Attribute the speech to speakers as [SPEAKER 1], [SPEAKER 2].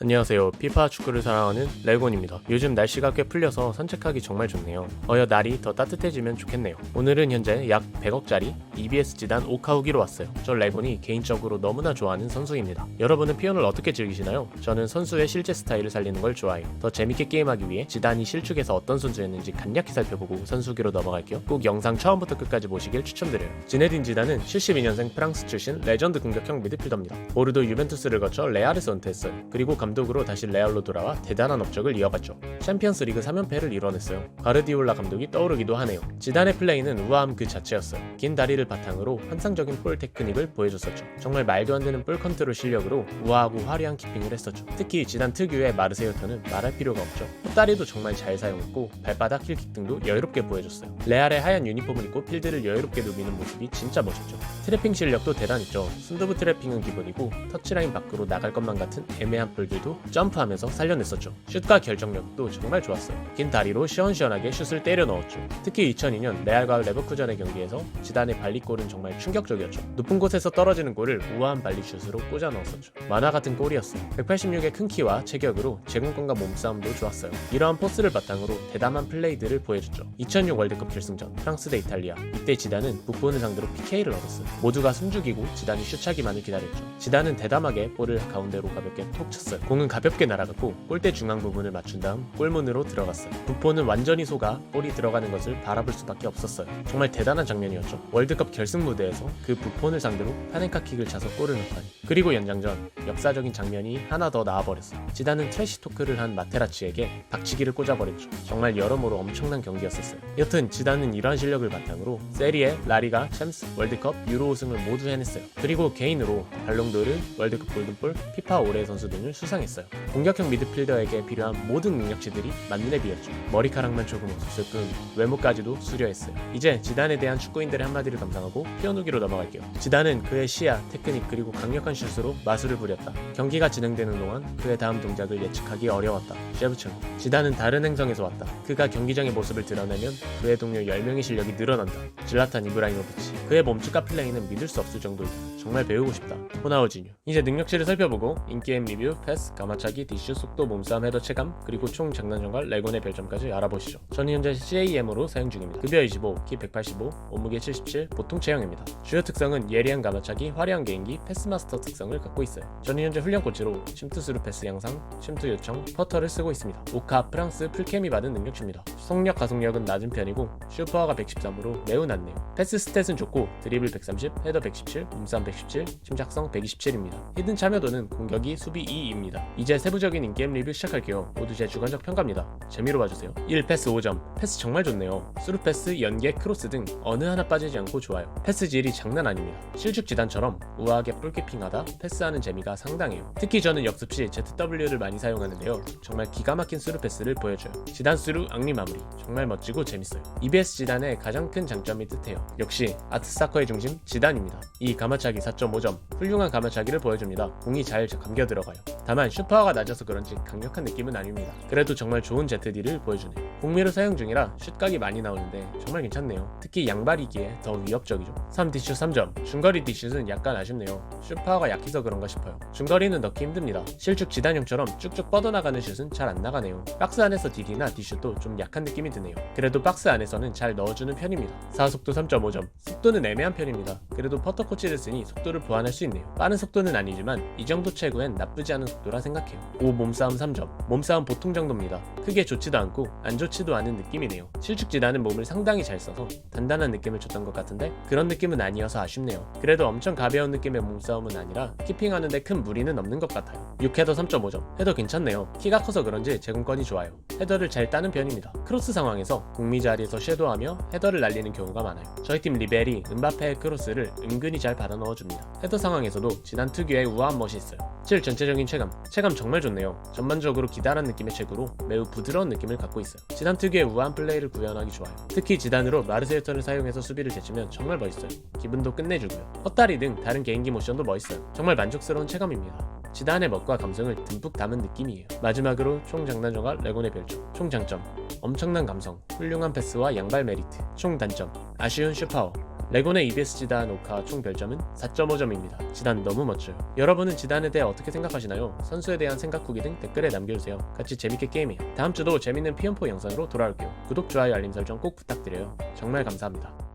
[SPEAKER 1] 안녕하세요. 피파 축구를 사랑하는 레곤입니다. 요즘 날씨가 꽤 풀려서 산책하기 정말 좋네요. 어여 날이 더 따뜻해지면 좋겠네요. 오늘은 현재 약 100억짜리 EBS 지단 오카우기로 왔어요. 저 레곤이 개인적으로 너무나 좋아하는 선수입니다. 여러분은 피언을 어떻게 즐기시나요? 저는 선수의 실제 스타일을 살리는 걸 좋아해요. 더 재밌게 게임하기 위해 지단이 실축에서 어떤 선수였는지 간략히 살펴보고 선수기로 넘어갈게요. 꼭 영상 처음부터 끝까지 보시길 추천드려요. 지네딘 지단은 72년생 프랑스 출신 레전드 공격형 미드필더입니다. 보르도 유벤투스를 거쳐 레알에서 은퇴했어요. 그리고 감 독으로 다시 레알로 돌아와 대단한 업적을 이어갔죠. 챔피언스 리그 3연패를 이뤄냈어요. 가르디올라 감독이 떠오르기도 하네요. 지단의 플레이는 우아함 그 자체였어요. 긴 다리를 바탕으로 환상적인 볼 테크닉을 보여줬었죠. 정말 말도 안 되는 볼 컨트롤 실력으로 우아하고 화려한 키핑을 했었죠. 특히 지단 특유의 마르세유 턴은 말할 필요가 없죠. 헛다리도 정말 잘 사용했고 발바닥 힐킥 등도 여유롭게 보여줬어요. 레알의 하얀 유니폼을 입고 필드를 여유롭게 누비는 모습이 진짜 멋있죠. 트래핑 실력도 대단했죠. 순두부 트래핑은 기본이고 터치라인 밖으로 나갈 것만 같은 애매한 볼들 도 점프하면서 살려냈었죠. 슛과 결정력도 정말 좋았어요. 긴 다리로 시원시원하게 슛을 때려 넣었죠. 특히 2002년 레알과 레버쿠전의 경기에서 지단의 발리골은 정말 충격적이었죠. 높은 곳에서 떨어지는 골을 우아한 발리슛으로 꽂아 넣었었죠. 만화 같은 골이었어요. 186의 큰 키와 체격으로 제공권과 몸싸움도 좋았어요. 이러한 포스를 바탕으로 대담한 플레이들을 보여줬죠. 2006 월드컵 결승전 프랑스 대 이탈리아 이때 지단은 북본을 상대로 PK를 얻었어요. 모두가 숨죽이고 지단이 슛차기만을 기다렸죠. 지단은 대담하게 볼을 가운데로 가볍게 톡 쳤어요. 공은 가볍게 날아갔고 골대 중앙 부분을 맞춘 다음 골문으로 들어갔어요. 부포는 완전히 속아 볼이 들어가는 것을 바라볼 수밖에 없었어요. 정말 대단한 장면이었죠. 월드컵 결승 무대에서 그 부폰을 상대로 파넨카 킥을 차서 골을 넣다니. 그리고 연장전 역사적인 장면이 하나 더 나와버렸어요. 지단은 트래시 토크를 한 마테라치에게 박치기를 꽂아버렸죠. 정말 여러모로 엄청난 경기였었어요. 여튼 지단은 이러한 실력을 바탕으로 세리에, 라리가, 챔스, 월드컵, 유로 우승을 모두 해냈어요. 그리고 개인으로 발롱도르, 월드컵 골든볼, 피파 올해 선수 등을 수상 했어요. 공격형 미드필더에게 필요한 모든 능력치들이 만눈에 비었죠. 머리카락만 조금 없었을 뿐 외모까지도 수려했어요. 이제 지단에 대한 축구인들의 한마디를 감상하고 피어누기로 넘어갈게요. 지단은 그의 시야, 테크닉 그리고 강력한 슛으로 마술을 부렸다. 경기가 진행되는 동안 그의 다음 동작을 예측하기 어려웠다. 셰브첸코. 지단은 다른 행성에서 왔다. 그가 경기장의 모습을 드러내면 그의 동료 10명의 실력이 늘어난다. 질라탄 이브라이모비치. 그의 몸집과 플레이는 믿을 수 없을 정도이다. 정말 배우고 싶다. 호나우지뉴. 이제 능력치를 살펴보고 인게임 리뷰, 패스, 가마차기, 디슈, 속도, 몸싸움, 헤더 체감, 그리고 총 장난점과 레곤의 별점까지 알아보시죠. 저는 현재 CAM으로 사용 중입니다. 급여 25, 키 185, 몸무게 77, 보통 체형입니다. 주요 특성은 예리한 가마차기, 화려한 개인기, 패스마스터 특성을 갖고 있어요. 저는 현재 훈련 코치로 침투 스루 패스 양상, 침투 요청, 퍼터를 쓰고 있습니다. 오카 프랑스 풀캠이 받은 능력치입니다. 속력 가속력은 낮은 편이고 슈퍼가 113으로 매우 낮네요. 패스 스탯은 좋고 드리블 130, 헤더 117, 몸싸움 117, 침착성 127입니다. 히든 참여도는 공격이 수비 2입니다. 이제 세부적인 인게임 리뷰 시작할게요. 모두 제 주관적 평가입니다. 재미로 봐주세요. 1 패스 5점. 패스 정말 좋네요. 스루 패스, 연계, 크로스 등 어느 하나 빠지지 않고 좋아요. 패스 질이 장난 아닙니다. 실축 지단처럼 우아하게 볼키핑하다 패스하는 재미가 상당해요. 특히 저는 역습 시 ZW를 많이 사용하는데요. 정말 기가 막힌 스루 패스를 보여줘요. 지단 스루 악리 마무리. 정말 멋지고 재밌어요. EBS 지단의 가장 큰 장점이 뜻해요. 역시 아트사커의 중심 지단입니다. 이 가마차기 4.5점. 훌륭한 가마차기를 보여줍니다. 공이 잘 감겨 들어가요. 다만 슈퍼가 낮아서 그런지 강력한 느낌은 아닙니다. 그래도 정말 좋은 ZD를 보여주네요. 공미로 사용 중이라 슛각이 많이 나오는데 정말 괜찮네요. 특히 양발이기에 더 위협적이죠. 3 디슛 3점. 중거리 디슛은 약간 아쉽네요. 슈퍼가 약해서 그런가 싶어요. 중거리는 넣기 힘듭니다. 실축 지단형처럼 쭉쭉 뻗어나가는 슛은 잘 안 나가네요. 박스 안에서 DD나 디슛도 좀 약한 느낌이 드네요. 그래도 박스 안에서는 잘 넣어주는 편입니다. 4속도 3.5점. 속도는 애매한 편입니다. 그래도 퍼터 코치를 쓰니 속도를 보완할 수 있네요. 빠른 속도는 아니지만 이 정도 최고엔 나쁘지 않은 속도 라 생각해요. 5 몸싸움 3점. 몸싸움 보통 정도입니다. 크게 좋지도 않고 안 좋지도 않은 느낌이네요. 실축지단은 몸을 상당히 잘 써서 단단한 느낌을 줬던 것 같은데 그런 느낌은 아니어서 아쉽네요. 그래도 엄청 가벼운 느낌의 몸싸움은 아니라 키핑하는데 큰 무리는 없는 것 같아요. 6헤더 3.5점. 헤더 괜찮네요. 키가 커서 그런지 제공권이 좋아요. 헤더를 잘 따는 편입니다. 크로스 상황에서 공미 자리에서 섀도하며 헤더를 날리는 경우가 많아요. 저희 팀 리벨이 은바페의 크로스를 은근히 잘 받아 넣어줍니다. 헤더 상황에서도 지난 특유의 우아한 멋이 있어요. 7 전체적인 체감. 체감 정말 좋네요. 전반적으로 기다란 느낌의 체구로 매우 부드러운 느낌을 갖고 있어요. 지단 특유의 우아한 플레이를 구현하기 좋아요. 특히 지단으로 마르세유 턴을 사용해서 수비를 제치면 정말 멋있어요. 기분도 끝내주고요. 헛다리 등 다른 개인기 모션도 멋있어요. 정말 만족스러운 체감입니다. 지단의 멋과 감성을 듬뿍 담은 느낌이에요. 마지막으로 총 장단점과 레곤의 별점. 총 장점. 엄청난 감성, 훌륭한 패스와 양발 메리트. 총 단점. 아쉬운 슈파워. 레곤의 EBS 지단 오카 총 별점은 4.5점입니다. 지단 너무 멋져요. 여러분은 지단에 대해 어떻게 생각하시나요? 선수에 대한 생각 후기 등 댓글에 남겨주세요. 같이 재밌게 게임해요. 다음 주도 재밌는 피연포 영상으로 돌아올게요. 구독, 좋아요, 알림 설정 꼭 부탁드려요. 정말 감사합니다.